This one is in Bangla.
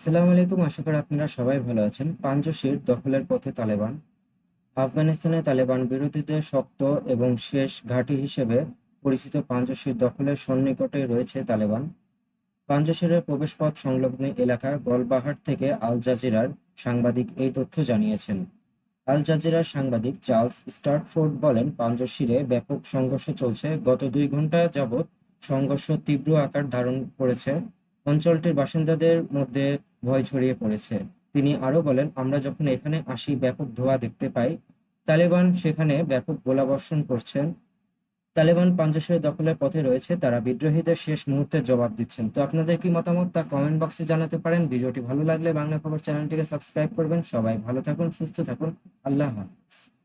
আসসালামু আলাইকুম। আশা করি আপনারা সবাই ভালো আছেন। পাঞ্জশির দখলের পথে তালেবান। আফগানিস্তানে তালেবান বিরোধীদের শক্ত এবং শেষ ঘাঁটি হিসেবে পরিচিত পাঞ্জশির দখলের সন্নিকটে রয়েছে তালেবান। পাঞ্জশিরের প্রবেশপথ সংলগ্ন এলাকার গলবাহার থেকে আল জাজিরার সাংবাদিক এই তথ্য জানিয়েছেন। আল জাজিরার সাংবাদিক চার্লস স্টার্টফোর্ড বলেন, পাঞ্জশিরে ব্যাপক সংঘর্ষ চলছে। গত দুই ঘণ্টা যাবৎ সংঘর্ষ তীব্র আকার ধারণ করেছে। অঞ্চলটির বাসিন্দাদের মধ্যে ভয় ছড়িয়ে পড়েছে। তিনি আরও বলেন, আমরা যখন এখানে আসি, ব্যাপক ধোঁয়া দেখতে পাই। তালেবান সেখানে ব্যাপক গোলাবর্ষণ করছেন। তালেবান পাঞ্জশির দখলের পথে রয়েছে। তারা বিদ্রোহীদের শেষ মুহূর্তে জবাব দিচ্ছেন। তো আপনাদের কি মতামত তা কমেন্ট বক্সে জানাতে পারেন। ভিডিওটি ভালো লাগলে বাংলা খবর চ্যানেলটিকে সাবস্ক্রাইব করবেন। সবাই ভালো থাকুন, সুস্থ থাকুন। আল্লাহ হাফিজ।